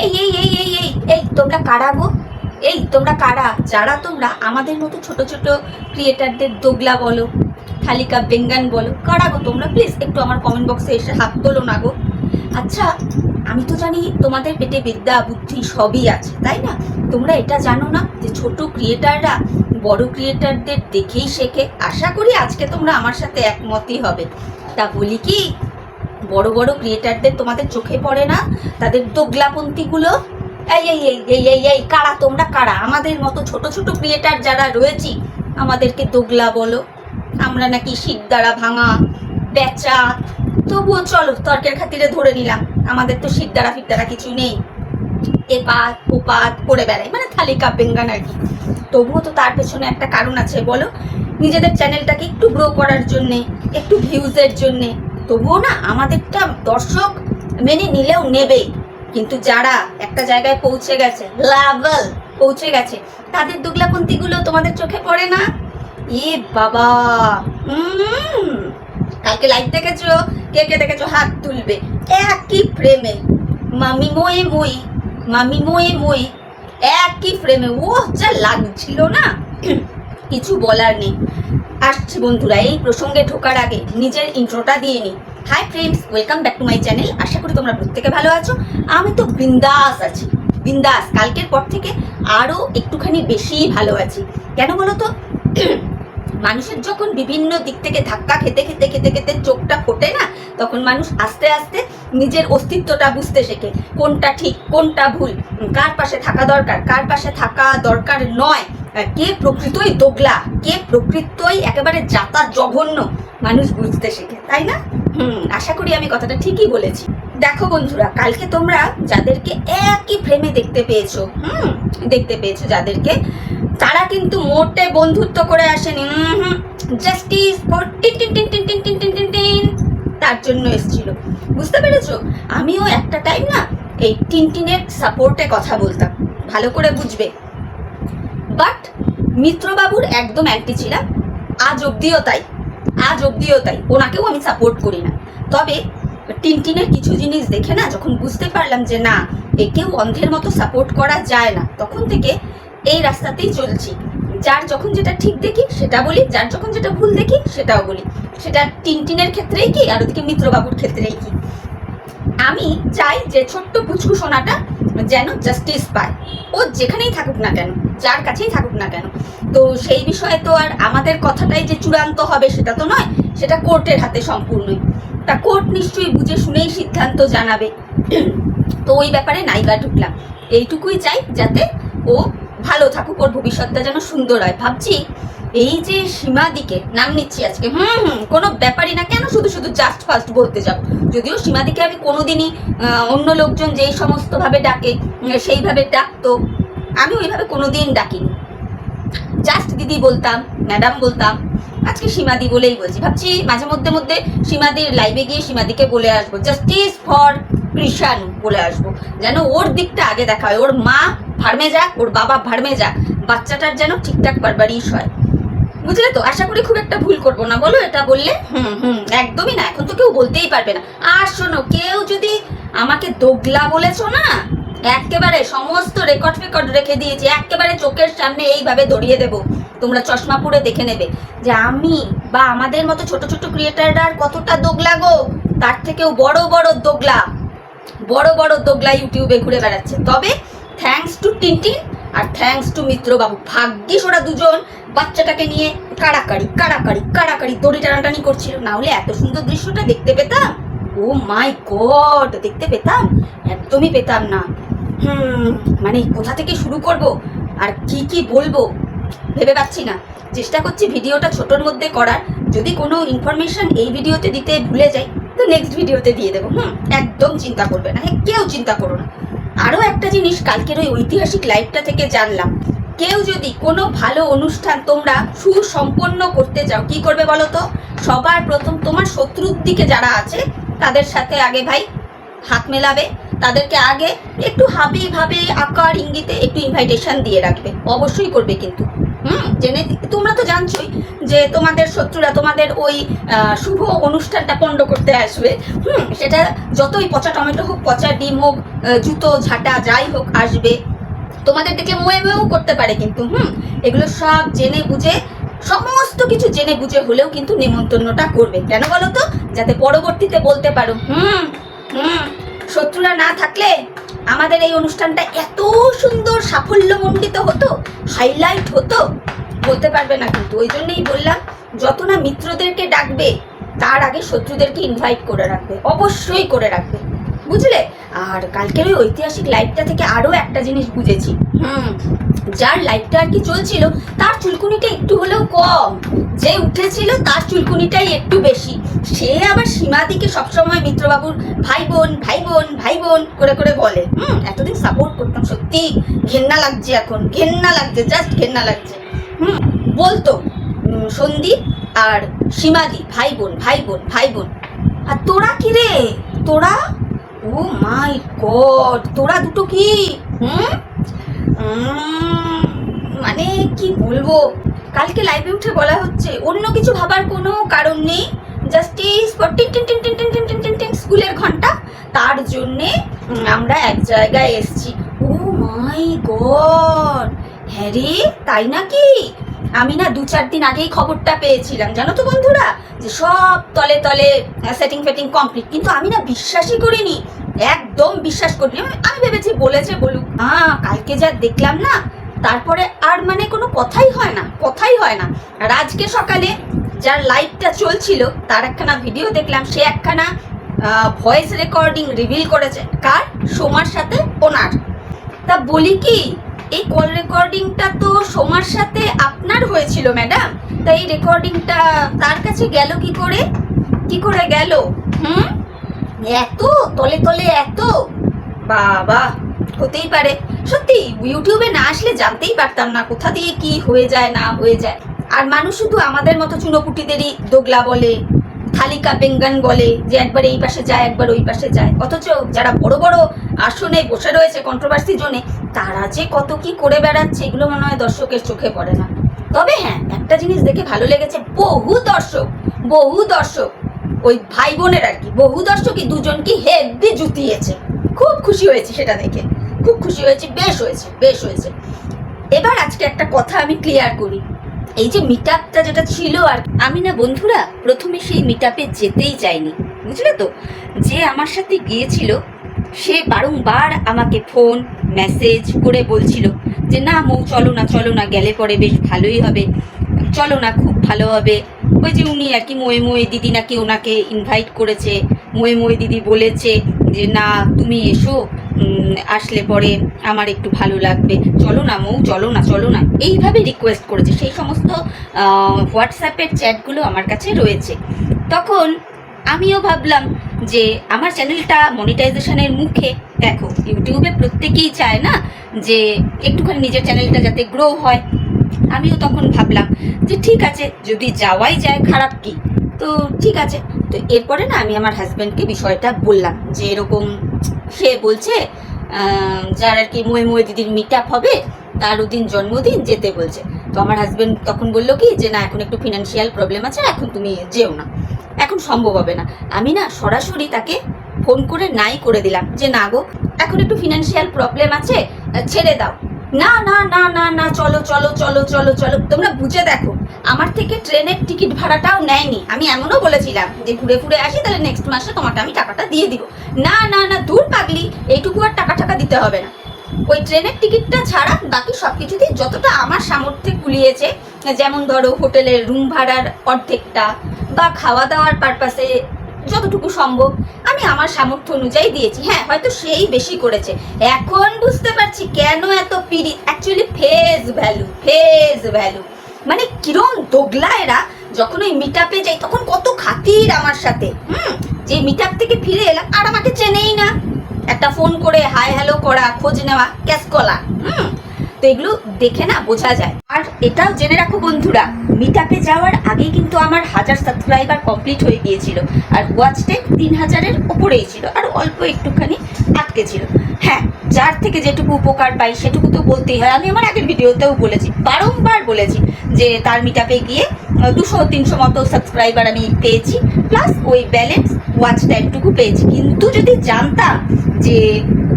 এই এই এই এই এই এই, তোমরা কারা গো? এই, তোমরা কারা? যারা তোমরা আমাদের মতো ছোট ছোট ক্রিয়েটারদের দোগলা বলো, থালিকা বেঙ্গান বলো, কারা গো তোমরা? প্লিজ একটু আমার কমেন্ট বক্সে এসে হাত তোলো না গো। আচ্ছা আমি তো জানি তোমাদের পেটে বিদ্যা, বুদ্ধি সবই আছে, তাই না? তোমরা এটা জানো না যে ছোট ক্রিয়েটাররা বড় ক্রিয়েটারদের দেখেই শেখে। আশা করি আজকে তোমরা আমার সাথে একমতই হবে। তা বলি কি বড় বড় ক্রিয়েটারদের তোমাদের চোখে পড়ে না? তাদের দোগলাপন্থীগুলো? এই এই এই এই এই এই, কারা তোমরা, কারা? আমাদের মতো ছোট ছোট ক্রিয়েটার যারা রয়েছি, আমাদেরকে দোগলা বলো। আমরা নাকি শীত দ্বারা ভাঙা, বেচা। তবুও চলো, তর্কের খাতিরে ধরে নিলাম। আমাদের তো শীত দ্বারা ফিট দ্বারা কিছু নেই। এপাত ওপাত করে বেড়াই। মানে থালি কাপ বেঙ্গান আর কি। তবুও তো তার পেছনে একটা কারণ আছে, বলো। নিজেদের চ্যানেলটাকে একটু গ্রো করার জন্যে, একটু ভিউজের জন্যে। তবুও না আমাদেরটা দর্শক মেনে নিলেও নেবে কিন্তু যারা একটা জায়গায় পৌঁছে গেছে, লেভেল পৌঁছে গেছে, তাদের দুগলাপন্থীগুলো তোমাদের চোখে পড়ে না? এ বাবা! হুম কালকে লাইভ দেখেছ? কে কে দেখেছ? হাত তুলবে। একই ফ্রেমে মামি মোয়ে মই, মামি মোয়ে মই, একই ফ্রেমে ও যা লাগছিল না। কিছু বলার নেই। আসছি বন্ধুরা, এই প্রসঙ্গে ঢোকার আগে নিজের ইন্ট্রোটা দিয়ে নিই। Hi friends welcome back to my channel আশা করি তোমরা প্রত্যেকে ভালো আছো। আমি তো বিন্দাস আছি। বিন্দাস, কালকের পর থেকে আরও একটুখানি বেশি ভালো আছি। কেন বলো তো মানুষের যখন বিভিন্ন দিক থেকে ধাক্কা খেতে খেতে খেতে খেতে চোখটা ফোটে না, তখন মানুষ আস্তে আস্তে নিজের অস্তিত্বটা বুঝতে শেখে। কোনটা ঠিক, কোনটা ভুল, কার পাশে থাকা দরকার, কার পাশে থাকা দরকার নয়। কে প্রকৃতই দোগলা, কে প্রকৃতই একেবারে যাতা জঘন্য মানুষ বুঝতে শেখে, তাই না? হুম, আশা করি আমি কথাটা ঠিকই বলেছি। দেখো বন্ধুরা, কালকে তোমরা যাদেরকে একই ফ্রেমে দেখতে পেয়েছ, হুম, দেখতে পেয়েছ যাদেরকে, তারা কিন্তু মোটে বন্ধুত্ব করে আসেনি justice for tin tin tin tin tin tin tin tin, তার জন্য এসেছিল। বুঝতে পেরেছ? আমিও একটা টাইম না এই টিনটিনের সাপোর্টে কথা বলতাম, ভালো করে বুঝবে। বাট মিত্রবাবুর একদম অ্যান্টি ছিলাম আজ অবধিও তাই। আজ অবধিও তাই। ওনাকেও আমি সাপোর্ট করি না। তবে টিনটিনের কিছু জিনিস দেখে না যখন বুঝতে পারলাম যে না, একেও অন্ধের মতো সাপোর্ট করা যায় না, তখন থেকে এই রাস্তাতেই চলছি। যার যখন যেটা ঠিক দেখি, সেটা বলি। যার যখন যেটা ভুল দেখি, সেটাও বলি। সেটা টিনটিনের ক্ষেত্রেই কি, আর ওদিকে মিত্রবাবুর ক্ষেত্রেই কি? আমি চাই যে ছোট্ট পুচকু সোনাটা যেন জাস্টিস পায়। ও যেখানেই থাকুক না কেন, যার কাছেই থাকুক না কেন। তো সেই বিষয়ে তো আর আমাদের কথাটাই যে চূড়ান্ত হবে সেটা তো নয়, সেটা কোর্টের হাতে সম্পূর্ণই। তা কোর্ট নিশ্চয়ই বুঝে শুনেই সিদ্ধান্ত জানাবে। তো ওই ব্যাপারে নাইবা ঢুকলাম। এইটুকুই চাই যাতে ও ভালো থাকুক, ওর ভবিষ্যৎটা যেন সুন্দর হয়। ভাবছি এই যে সীমাদিকে নাম নিচ্ছি আজকে, হুম হুম, কোনো ব্যাপারই না, কেন শুধু শুধু জাস্ট ফার্স্ট বলতে যাব? যদিও সীমাদিকে আমি কোনোদিনই অন্য লোকজন যেই সমস্ত ভাবে ডাকে সেইভাবে ডাকতো আমি ওইভাবে কোনোদিন ডাকিনি। জাস্ট দিদি বলতাম ম্যাডাম বলতাম, আজকে সীমাদি বলেই বলছি, ভাবছি মাঝে মধ্যে মধ্যে সীমাদির লাইভে গিয়ে সীমাদিকে বলে আসব জাস্টিস ফর কৃষাণ বলে আসব, যেন ওর দিকটা আগে দেখা হয়, ওর মা ভার্মে যাক, ওর বাবা ভার্মে যাক, বাচ্চাটার যেন ঠিকঠাক পারবারিশ হয়। বুঝলে তো? আশা করি খুব একটা ভুল করব না। বলো, এটা বললে? হুম হুম, একদমই না। এখন তো কেউ বলতেই পারবে না। আর শোনো, কেউ যদি আমাকে দোগলা বলেছ না, একেবারে সমস্ত রেকর্ড ফেকর্ড রেখে দিয়েছি, একেবারে চোখের সামনে এইভাবে দড়িয়ে দেব। তোমরা চশমা পরে দেখে নেবে যে আমি বা আমাদের মতো ছোট ছোট ক্রিয়েটাররা আর কতটা দোগলা গো। তার থেকেও বড় বড় দোগলা। বড় বড় দোগলা ইউটিউবে ঘুরে বেড়াচ্ছে। তবে থ্যাঙ্কস টু টিনটিন আর থ্যাঙ্কস টু মিত্রবাবু। ভাগ্যিস ওরা দুজন বাচ্চাটাকে নিয়ে কাড়াকাড়ি কাড়াকাড়ি কাড়াকাড়ি দড়ি টানাটানি করছিল। না হলে এত সুন্দর দৃশ্যটা দেখতে পেতাম? ও মাই গড দেখতে পেতাম? একদমই পেতাম না। হুম মানে কোথা থেকে শুরু করব? আর কি কি বলব? ভেবে পাচ্ছি না। চেষ্টা করছি ভিডিওটা ছোটোর মধ্যে করার। যদি কোনো ইনফরমেশন এই ভিডিওতে দিতে ভুলে যাই, তো নেক্সট ভিডিওতে দিয়ে দেবো। হুম, একদম চিন্তা করবে না। হ্যাঁ কেউ চিন্তা করো না। আরও একটা জিনিস কালকের ওই ঐতিহাসিক লাইভটা থেকে জানলাম। কেউ যদি কোনো ভালো অনুষ্ঠান তোমরা সুসম্পন্ন করতে চাও, কি করবে বলো তো সবার প্রথম তোমার শত্রুর দিকে যারা আছে, তাদের সাথে আগে ভাই হাত মেলাবে, তাদেরকে আগে একটু হাবি ভাবে আকার ইঙ্গিতে একটু ইনভাইটেশন দিয়ে রাখবে। অবশ্যই করবে কিন্তু। হুম, জেনে তোমরা তো জানছোই যে তোমাদের শত্রুরা তোমাদের ওই শুভ অনুষ্ঠানটা পণ্ড করতে আসবে। হুম, সেটা যতই পচা টমেটো হোক, পচা ডিম হোক জুতো, ঝাঁটা, যাই হোক, আসবে। তোমাদের দেখলে মোয়ে মোয়েও করতে পারে কিন্তু, হুম, এগুলো সব জেনে বুঝে, সমস্ত কিছু জেনে বুঝে হলেও কিন্তু নেমন্তন্নটা করবে। কেন বলো তো? যাতে পরবর্তীতে বলতে পারো, হুম হুম, শত্রুরা না থাকলে আমাদের এই অনুষ্ঠানটা এত সুন্দর সাফল্যমণ্ডিত হতো হাইলাইট হতো, বলতে পারবে না কিন্তু। ওই জন্যই বললাম, যত না মিত্রদেরকে ডাকবে, তার আগে শত্রুদেরকে ইনভাইট করে রাখবে, অবশ্যই করে রাখবে। বুঝলে? আর কালকের ওই ঐতিহাসিক লাইভটা থেকে আরও একটা জিনিস বুঝেছি। হুম, যার লাইভটা আর কি চলছিল, তার চুলকুনিটা একটু হলেও কম। যে উঠেছিল, তার চুলকুনিটাই একটু বেশি। সে আবার সীমাদিকে সবসময় মিত্রবাবুর ভাই বোন ভাই বোন ভাই বোন করে করে বলে। হুম, এতদিন সাপোর্ট করতাম, সত্যি। ঘেন্না লাগছে এখন, ঘেন্না লাগছে জাস্ট ঘেন্না লাগছে। হুম, বলতো সন্দীপ আর সীমাদি, ভাই বোন ভাই বোন ভাই বোন। আর তোরা কি রে? তোরা ও মাই গড, তোরা দুটো কি? হুম? মানে কি বলব? কালকে লাইভে উঠে বলা হচ্ছে, অন্য কিছু ভাবার কোনো কারণ নেই justice for tin tin tin tin tin tin tin tin tin, স্কুলের ঘণ্টা, তার জন্যে আমরা এক জায়গায় এসছি। Oh my god! হ্যাঁ রে, তাই নাকি? আমি না দু চার দিন আগেই খবরটা পেয়েছিলাম, জানো তো বন্ধুরা? যে সব তলে তলে সেটিং ফেটিং কমপ্লিট কিন্তু আমি না বিশ্বাসই করিনি, একদম বিশ্বাস করিনি। আমি- ভেবেছি বলেছে বলুক। হ্যাঁ কালকে যা দেখলাম না, তারপরে আর মানে কোনো কথাই হয় না, কথাই হয় না। আর আজকে সকালে যার লাইভটা চলছিল, তার একখানা ভিডিও দেখলাম। সে একখানা ভয়েস রেকর্ডিং রিভিল করেছে। কার? সোমার সাথে ওনার। তা বলি কি এই কল রেকর্ডিংটা তো সোমার সাথে আপনার হয়েছিল ম্যাডাম তাই রেকর্ডিংটা তার কাছে গেল কি করে? কি করে গেল? হুম? এত, তলে তলে এত। বাবা, হতেই পারে। সত্যি ইউটিউবে না আসলে জানতেই পারতাম না কোথা দিয়ে কি হয়ে যায়, না হয়ে যায়। আর মানুষ শুধু আমাদের মতো চুনোপুটিদেরই দোগলা বলে। থালিকা বেঙ্গান বলে যে একবার এই পাশে যায়, একবার ওই পাশে যায়। অথচ যারা বড় বড় আসনে বসে রয়েছে কন্ট্রোভার্সি জোনে, তারা যে কত কি করে বেড়াচ্ছে, এগুলো মনে হয় দর্শকের চোখে পড়ে না। তবে হ্যাঁ একটা জিনিস দেখে ভালো লেগেছে, বহু দর্শক বহু দর্শক, ওই ভাই বোনের আর কি, বহু দর্শকই দুজনকে হেভি জুতিয়েছে। খুব খুশি হয়েছে সেটা দেখে। খুব খুশি হয়েছে, বেশ হয়েছে বেশ হয়েছে। এবার আজকে একটা কথা আমি ক্লিয়ার করি। এই যে মিট আপটা যেটা ছিল আর আমি না বন্ধুরা প্রথমে সেই মিট আপে যেতেই চাইনি, বুঝলে তো? যে আমার সাথে গিয়েছিল, সে বারংবার আমাকে ফোন মেসেজ করে বলছিল যে, না মৌ, চলো না চলো না, গেলে পরে বেশ ভালোই হবে। চলো না, খুব ভালো হবে। ওই যে উনি আর কি মোয়ে মোয়ে দিদি নাকি ওনাকে ইনভাইট করেছে, মোয়ে মোয়ে দিদি বলেছে যে, না, তুমি এসো। আসলে পরে আমার একটু ভালো লাগবে। চলো না মৌ, চলো না চলো না। এইভাবে রিকোয়েস্ট করেছে। সেই সমস্ত হোয়াটসঅ্যাপের চ্যাটগুলো আমার কাছে রয়েছে। তখন আমিও ভাবলাম যে আমার চ্যানেলটা মনিটাইজেশনের মুখে, দেখো ইউটিউবে প্রত্যেকেই চায় না যে একটুখানি নিজের চ্যানেলটা যাতে গ্রো হয়। আমিও তখন ভাবলাম যে ঠিক আছে, যদি যাওয়াই যায় খারাপ কি? তো ঠিক আছে। তো এরপরে না আমি আমার হাজব্যান্ডকে বিষয়টা বললাম যে এরকম সে বলছে যার আর কি মুয়ে মুয়ে দিদির মিট আপ হবে, তার ওদিন জন্মদিন যেতে বলছে। তো আমার হাজব্যান্ড তখন বলল কি যে না, এখন একটু ফিনান্সিয়াল প্রবলেম আছে, এখন তুমি যেও না। এখন সম্ভব হবে না। আমি না সরাসরি তাকে ফোন করে নাই করে দিলাম যে, না গো, এখন একটু ফিনান্সিয়াল প্রবলেম আছে, ছেড়ে দাও। না না না না না, চলো চলো চলো চলো চলো। তোমরা বুঝে দেখো, আমার থেকে ট্রেনের টিকিট ভাড়াটাও নেয়নি। আমি এমনও বলেছিলাম যে ঘুরে ঘুরে আসি, তাহলে নেক্সট মাসে তোমাকে আমি টাকাটা দিয়ে দিব। না না না, দূর পাগলি, এইটুকু আর টাকা টাকা দিতে হবে না। ওই ট্রেনের টিকিটটা ছাড়া বাকি সব কিছুতেই যতটা আমার সামর্থ্যে কুলিয়েছে, যেমন ধরো হোটেলের রুম ভাড়ার অর্ধেকটা বা খাওয়া দাওয়ার পারপাসে যতটুকু সম্ভব। আমি আমার সামর্থ্য অনুযায়ী দিয়েছি। হ্যাঁ হয়তো সেই বেশি করেছে। এখন বুঝতে পারছি কেন এত পিড়ি actually face value face value মানে কিরম দোগলা এরা, যখন ওই মিট আপে যাই, তখন কত খাতির আমার সাথে। হুম, যে মিট আপ থেকে ফিরে এলাম, আর আমাকে চেনেই না। একটা ফোন করে হাই হ্যালো করা, খোঁজ নেওয়া ক্যাশ কলা হুম এগুলো দেখে না বোঝা যায়। আর এটাও জেনে রাখো বন্ধুরা মিট যাওয়ার আগেই কিন্তু আমার হাজার সাবস্ক্রাইবার কমপ্লিট হয়ে গিয়েছিল। আর ওয়াচ টাইম তিন হাজারের ওপরেই ছিল, আর অল্প একটুখানি আটকে ছিল। হ্যাঁ যার থেকে যেটুকু উপকার পাই সেটুকু তো বলতেই হয়। আমি আমার আগের ভিডিওতেও বলেছি, বারংবার বলেছি। যে তার মিটাপে গিয়ে দুশো, তিনশো মতো সাবস্ক্রাইবার আমি পেয়েছি প্লাস ওই ব্যালেন্স ওয়াচ টাইমটুকু পেয়েছি। কিন্তু যদি জানতাম যে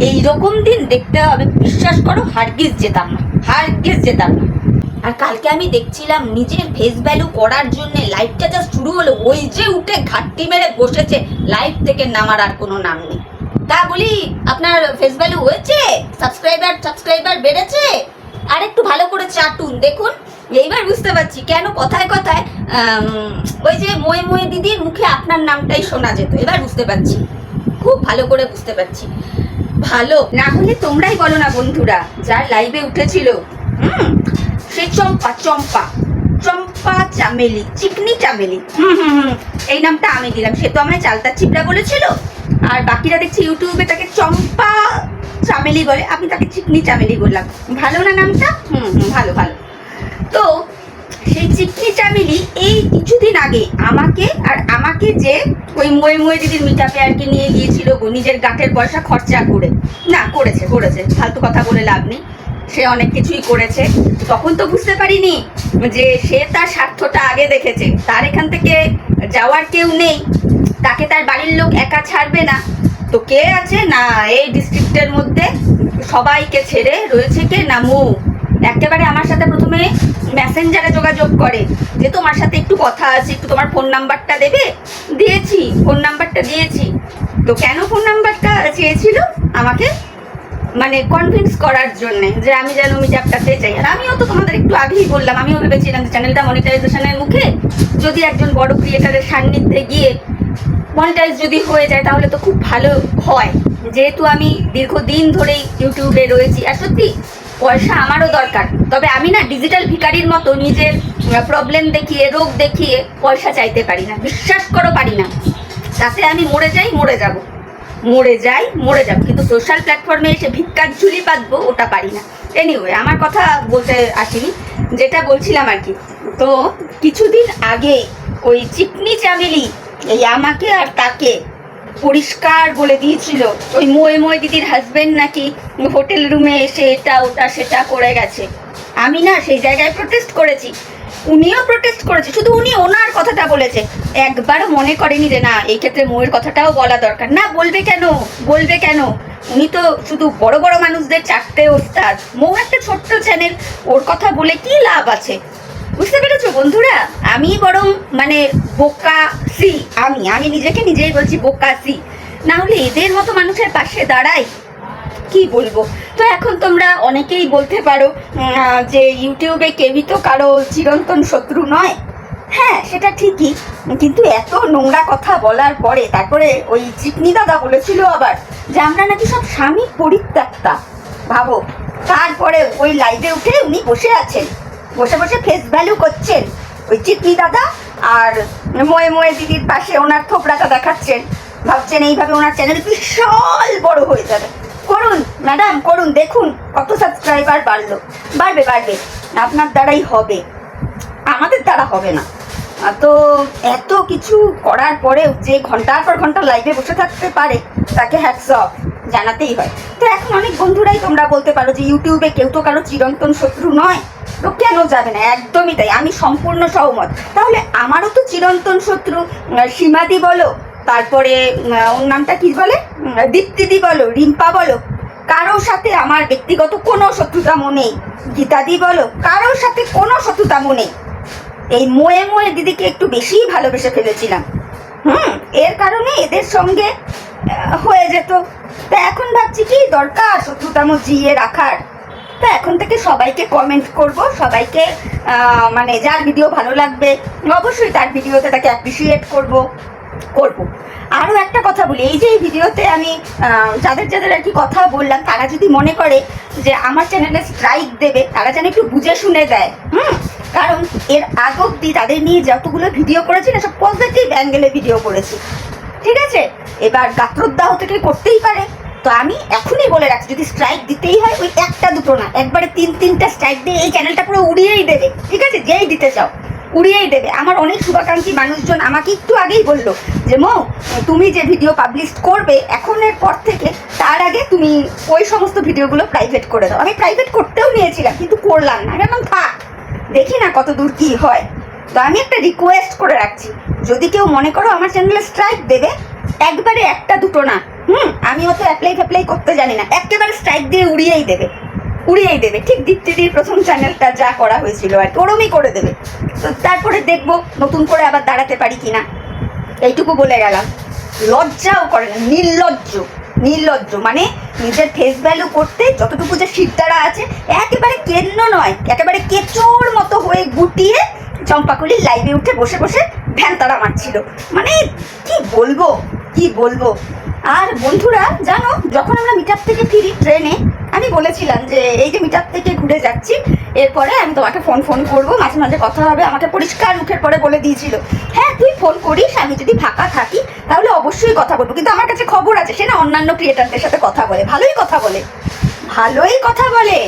এই রকম দিন দেখতে হবে, বিশ্বাস করো, হারগিজ যেতাম না, হারগিজ যেতাম না। আর কালকে আমি দেখছিলাম নিজের ফেস ভ্যালু করার জন্য লাইভটা যা শুরু হলো, ওই যে উঠে ঘাটতি মেরে বসেছে লাইভ থেকে নামার আর কোনো নাম নেই। তা বলি, আপনার ফেস ভ্যালু হয়েছে? সাবস্ক্রাইবার সাবস্ক্রাইবার বেড়েছে? আর একটু ভালো করে চাটুন, দেখুন। এইবার বুঝতে পারছি। কেন কথায় কথায় ওই যে ময়ে ময়ে দিদির মুখে আপনার নামটাই শোনা যেত। এবার বুঝতে পারছি। খুব ভালো করে বুঝতে পারছি। ভালো। না হলে তোমরাই বলো না বন্ধুরা, যার লাইভে উঠেছিল। হুম, সে চম্পা চম্পা। চম্পা চামেলি, চিকনি চামেলি। হুম হুম হুম, এই নামটা আমি দিলাম। সে তো আমায় চালতা চিপড়া বলেছিল। আর বাকিরা দেখছি ইউটিউবে তাকে চম্পা চামেলি বলে। আমি তাকে চিকনি চামেলি বললাম। ভালো না নামটা? হুম হুম, ভালো ভালো। তো সেই চিকনি চামেলি এই কিছুদিন আগে আমাকে আর আমাকে যে ওই ময়ে ময়ে দিদির মিটাপে আর কি নিয়ে গিয়েছিল গো, নিজের গাটের পয়সা খরচা করে। না, করেছে করেছে, ফালতু কথা বলে লাভ নেই। সে অনেক কিছুই করেছে। তখন তো বুঝতে পারিনি যে সে তার স্বার্থটা আগে দেখেছে। তার এখান থেকে যাওয়ার কেউ নেই। তাকে তার বাড়ির লোক একা ছাড়বে না। তো কে আছে? না, এই ডিস্ট্রিক্টের মধ্যে সবাইকে ছেড়ে রয়েছে কে? না, মু। একেবারে আমার সাথে প্রথমে মেসেঞ্জারে যোগাযোগ করে যে তোমার সাথে একটু কথা আছে, একটু তোমার ফোন নাম্বারটা দেবে? দিয়েছি ফোন নাম্বারটা দিয়েছি। তো কেন ফোন নাম্বারটা চেয়েছিল? আমাকে মানে কনভিন্স করার জন্য যে আমি যেন মিটাপটাতে চাই আর আমিও তো তোমাদের একটু আগেই বললাম, আমিও ভেবেছিলাম যে চ্যানেলটা মনিটাইজেশনের মুখে যদি একজন বড় ক্রিয়েটারের সান্নিধ্যে গিয়ে মনিটাইজ যদি হয়ে যায়, তাহলে তো খুব ভালো হয়। যেহেতু আমি দীর্ঘদিন ধরেই ইউটিউবে রয়েছি, আর সত্যি পয়সা আমারও দরকার। তবে আমি না ডিজিটাল ভিকারির মতো নিজের প্রবলেম দেখিয়ে, রোগ দেখিয়ে পয়সা চাইতে পারি না। বিশ্বাস করো পারি না। তাতে আমি মরে যাই, মরে যাব। মরে যাই, মরে যাব। কিন্তু সোশ্যাল প্ল্যাটফর্মে এসে ভিক্ষার ঝুলি পাতবো ওটা পারি না। এনিওয়ে আমার কথা বলতে আসিনি। যেটা বলছিলাম আর কি, তো কিছুদিন আগে ওই চিকনি চামেলি, এই আমাকে আর তাকে পরিষ্কার বলে দিয়েছিল। ওই মোয়ে মোয়ে দিদির হাজবেন্ড নাকি হোটেল রুমে এসে এটা ওটা সেটা করে গেছে। আমি না সেই জায়গায় প্রোটেস্ট করেছি। উনিও প্রোটেস্ট করেছে। শুধু উনি ওনার কথাটা বলেছে। একবারও মনে করেনি যে না, এই ক্ষেত্রে মোয়ের কথাটাও বলা দরকার। না, বলবে কেন? বলবে কেন? উনি তো শুধু বড় বড় মানুষদের চারটে ওস্তাদ। মৌ একটা ছোট্ট চ্যানেল ওর কথা বলে কি লাভ আছে? বুঝতে পেরেছ, বন্ধুরা? আমি বরং মানে বোকা সি, আমি আমি নিজেকে নিজেই বলছি বোকা সি। না হলে এদের মতো মানুষের পাশে দাঁড়াই, কি বলব? তো এখন তোমরা অনেকেই বলতে পারো যে ইউটিউবে কেউই তো কারও চিরন্তন শত্রু নয়। হ্যাঁ সেটা ঠিকই, কিন্তু এত নোংরা কথা বলার পরে, তারপরে ওই চিকনি দাদা বলেছিল আবার যে আমরা নাকি সব স্বামী পরিত্যক্তা, ভাবো। তারপরে ওই লাইভে উঠে উনি বসে আছেন। বসে বসে ফেস ভ্যালু করছেন। ওই চিকনি দাদা আর ময়ে ময়ে দিদির পাশে ওনার থোপড়াটা দেখাচ্ছেন। ভাবছেন এইভাবে ওনার চ্যানেল বিশাল বড় হয়ে যাবে। করুন ম্যাডাম করুন, দেখুন কত সাবস্ক্রাইবার বাড়লো। বাড়বে বাড়বে। আপনার দ্বারাই হবে। আমাদের দ্বারা হবে না। তো এত কিছু করার পরেও যে ঘণ্টার পর ঘণ্টা লাইভে বসে থাকতে পারে, তাকে হ্যাটস অফ জানাতেই হয়। তো এখন অনেক বন্ধুরাই তোমরা বলতে পারো যে ইউটিউবে কেউ তো কারও চিরন্তন শত্রু নয়। তো কেন যাবে না? একদমই তাই। আমি সম্পূর্ণ সহমত। তাহলে আমারও তো চিরন্তন শত্রু সীমাদি বলো, তারপরে ওর নামটা কি বলে? দীপ্তিদি বলো, রিম্পা বলো, কারোর সাথে আমার ব্যক্তিগত কোনো শত্রুতামো নেই। গীতাদি বলো, কারোর সাথে কোনো শত্রুতামো নেই। এই মোয়ে মোয়ে দিদিকে একটু বেশিই ভালোবেসে ফেলেছিলাম। হুম, এর কারণে এদের সঙ্গে হয়ে যেত। তা এখন ভাবছি কি, দরকার শত্রুতামো জিয়ে রাখার। তা এখন থেকে সবাইকে কমেন্ট করব, সবাইকে মানে যার ভিডিও ভালো লাগবে, অবশ্যই তার ভিডিওতে তাকে অ্যাপ্রিসিয়েট করব করব। আরও একটা কথা বলি, এই যে এই ভিডিওতে আমি যাদের যাদের আর কি কথা বললাম, তারা যদি মনে করে যে আমার চ্যানেলে স্ট্রাইক দেবে, তারা যেন একটু বুঝে শুনে দেয়, হুম? কারণ এর আগ অব্দি তাদের নিয়ে যতগুলো ভিডিও করেছি না, সব পজিটিভ অ্যাঙ্গেলে ভিডিও করেছি। ঠিক আছে? এবার গাত্রোদ্দাহ থেকে করতেই পারে। তো আমি এখনই বলে রাখছি, যদি স্ট্রাইক দিতেই হয়, ওই একটা দুটো না, একবারে তিন তিনটা স্ট্রাইক দিয়ে এই চ্যানেলটা পুরো উড়িয়েই দেবে, ঠিক আছে? যেই দিতে চাও, উড়িয়েই দেবে। আমার অনেক শুভাকাঙ্ক্ষী মানুষজন আমাকে একটু আগেই বলল যে, মো, তুমি যে ভিডিও পাবলিশ করবে, এখনের পর থেকে তার আগে তুমি ওই সমস্ত ভিডিওগুলো প্রাইভেট করে দাও। আমি প্রাইভেট করতেও নিয়েছিলাম, কিন্তু করলাম না। বললাম, থাক, দেখি না কত দূর কী হয়। তো আমি একটা রিকোয়েস্ট করে রাখছি, যদি কেউ মনে করো আমার চ্যানেলে স্ট্রাইক দেবে, একবারে একটা দুটো না হুম, আমি অত অ্যাপ্লাই ফ্যাপ্লাই করতে জানি না। একেবারে স্ট্রাইক দিয়ে উড়িয়েই দেবে। উড়িয়েই দেবে। ঠিক দীপ্তিদির প্রথম চ্যানেলটা যা করা হয়েছিল আর ওরমই করে দেবে। তো তারপরে দেখব নতুন করে আবার দাঁড়াতে পারি কি না এইটুকু বলে গেলাম। লজ্জাও করে না, নির্লজ্জ নির্লজ্জ। মানে নিজের ফেস ভ্যালু করতে যতটুকু যে সিদ্ধারা আছে, একেবারে কেন্ন নয়, একেবারে কেচোর মতো হয়ে গুটিয়ে চম্পাকুলির লাইভে উঠে বসে বসে ভ্যানতারা মারছিল। মানে কি বলব? কি বলব? আর বন্ধুরা, জানো, যখন আমরা মিটার থেকে ফিরি ট্রেনে, আমি বলেছিলাম যে এই যে মিটার থেকে ঘুরে যাচ্ছি, এরপরে আমি তোমাকে ফোন ফোন করব, মাঝে মাঝে কথা হবে, আমাকে পরিষ্কার মুখের পরে বলে দিয়েছিল। হ্যাঁ তুই ফোন করিস, আমি যদি ফাঁকা থাকি, তাহলে অবশ্যই কথা বলব। কিন্তু আমার কাছে খবর আছে, সে না অন্যান্য ক্রিয়েটারদের সাথে কথা বলে, ভালোই কথা বলে। ভালোই কথা বলে।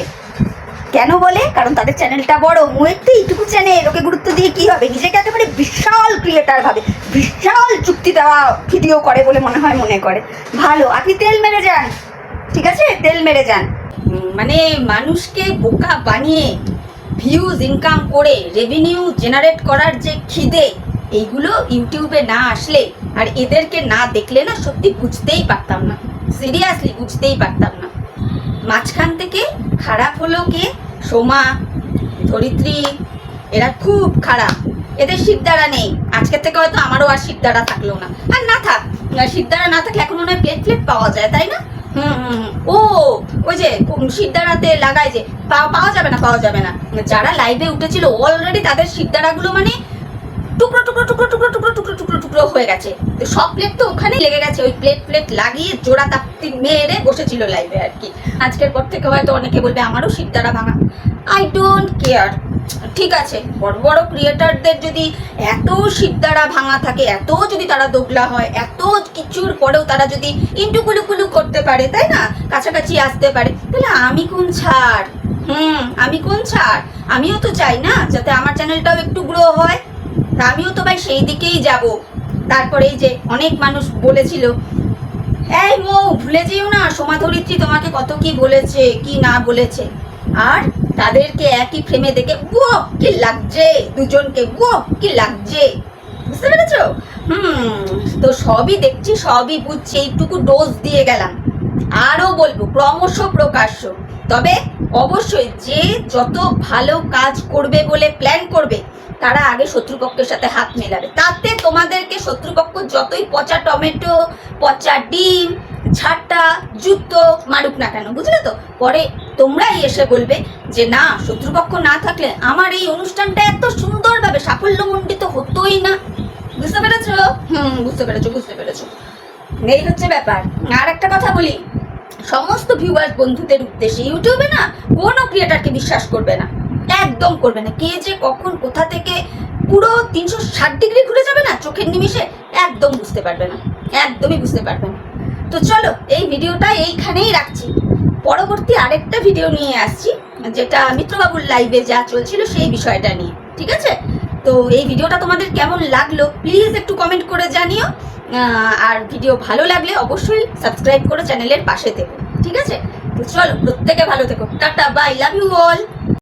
কেন বলে? কারণ তাদের চ্যানেলটা বড়। মুয়ের তো এইটুকু চ্যানেল। ওকে গুরুত্ব দিয়ে কি হবে? নিজেকে একেবারে বিশাল ক্রিয়েটার ভাবে, বিশাল চুক্তি দেওয়া ভিডিও করে বলে মনে হয় মনে করে। ভালো, আপনি তেল মেরে যান। ঠিক আছে? তেল মেরে যান। মানে মানুষকে বোকা বানিয়ে ভিউজ ইনকাম করে রেভিনিউ জেনারেট করার যে খিদে, এইগুলো ইউটিউবে না আসলে আর এদেরকে না দেখলে না সত্যি বুঝতেই পারতাম না। সিরিয়াসলি বুঝতেই পারতাম না। মাঝখান থেকে খারাপ হলো কে? সোমা, ধরিত্রী, এরা খুব খারাপ। এদের শিরদাঁড়া নেই। আজকের থেকে হয়তো আমারও আর শিরদাঁড়া থাকল না। আর না থাক শিরদাঁড়া না থাকলে এখন মনে হয় প্লেট প্লেট পাওয়া যায়, তাই না? হুম হুম। ও, ওই যে শিরদাঁড়াতে লাগায় যে পাওয়া যাবে না, পাওয়া যাবে না। যারা লাইভে উঠেছিল অলরেডি তাদের শিরদাঁড়াগুলো মানে টুকরো টুকরো টুকরো টুকরো টুকরো টুকরো টুকরো টুকরো হয়ে গেছে। সব প্লেট তো ওখানেই লেগে গেছে। ওই প্লেট প্লেট লাগিয়ে জোড়া তাপ্তি মেরে বসেছিল লাইভে আর কি। আজকের পর থেকে হয়তো অনেকে বলবে, আমারও শিরদাঁড়া ভাঙা। আই ডোন্ট কেয়ার ঠিক আছে, বড় বড় ক্রিয়েটারদের যদি এত শিরদাঁড়া ভাঙা থাকে, এত যদি তারা দোগলা হয়, এত কিছুর পরেও তারা যদি ইন্টু কুলু করতে পারে, তাই না? কাছাকাছি আসতে পারে। তাহলে আমি কোন ছাড়? হুম, আমি কোন ছাড়? আমিও তো চাই না, যাতে আমার চ্যানেলটাও একটু গ্রো হয়। আমিও তো ভাই সেই দিকেই যাব। তারপরে এই যে অনেক মানুষ বলেছিল, এই মো ভুলে যেও না সোমা ধরিত্রী তোমাকে কত কি বলেছে, কি না বলেছে। আর তাদেরকে একই ফ্রেমে দেখে ও কি লাগছে, দুজনকে ও কি লাগছে। বুঝতে পেরেছ? হুম, তো সবই দেখছি, সবই বুঝছি, এইটুকু ডোজ দিয়ে গেলাম। আরও বলব, ক্রমশ প্রকাশ্য। তবে অবশ্যই যে যত ভালো কাজ করবে বলে প্ল্যান করবে, তারা আগে শত্রুপক্ষের সাথে হাত মেলাবে। তাতে তোমাদেরকে শত্রুপক্ষ যতই পচা টমেটো, পচা ডিম, ঝাঁটা, জুতো মারুক না কেন, বুঝলে তো? পরে তোমরাই এসে বলবে যে, না, শত্রুপক্ষ না থাকলে আমার এই অনুষ্ঠানটা এত সুন্দরভাবে সাফল্যমণ্ডিত হতোই না। বুঝতে পেরেছ? হুম, বুঝতে পেরেছ বুঝতে পেরেছ। এই হচ্ছে ব্যাপার। আর একটা কথা বলি সমস্ত ভিউয়ার্স বন্ধুদের উদ্দেশ্যে ইউটিউবে না কোনো ক্রিয়েটারকে বিশ্বাস করবে না। একদম করবে না। কে যে কখন কোথা থেকে পুরো তিনশো ষাট ডিগ্রি ঘুরে যাবে না, চোখের নিমিষে একদম বুঝতে পারবে না। একদমই বুঝতে পারবে না। তো চলো, এই ভিডিওটা এইখানেই রাখছি। পরবর্তী আরেকটা ভিডিও নিয়ে আসছি, যেটা মিত্রবাবুর লাইভে যা চলছিল সেই বিষয়টা নিয়ে, ঠিক আছে? তো এই ভিডিওটা তোমাদের কেমন লাগল প্লিজ একটু কমেন্ট করে জানিও। আর ভিডিও ভালো লাগলে অবশ্যই সাবস্ক্রাইব করে চ্যানেলের পাশে থেকো। ঠিক আছে? চলো প্রত্যেকে ভালো থেকো। Tata bye love you all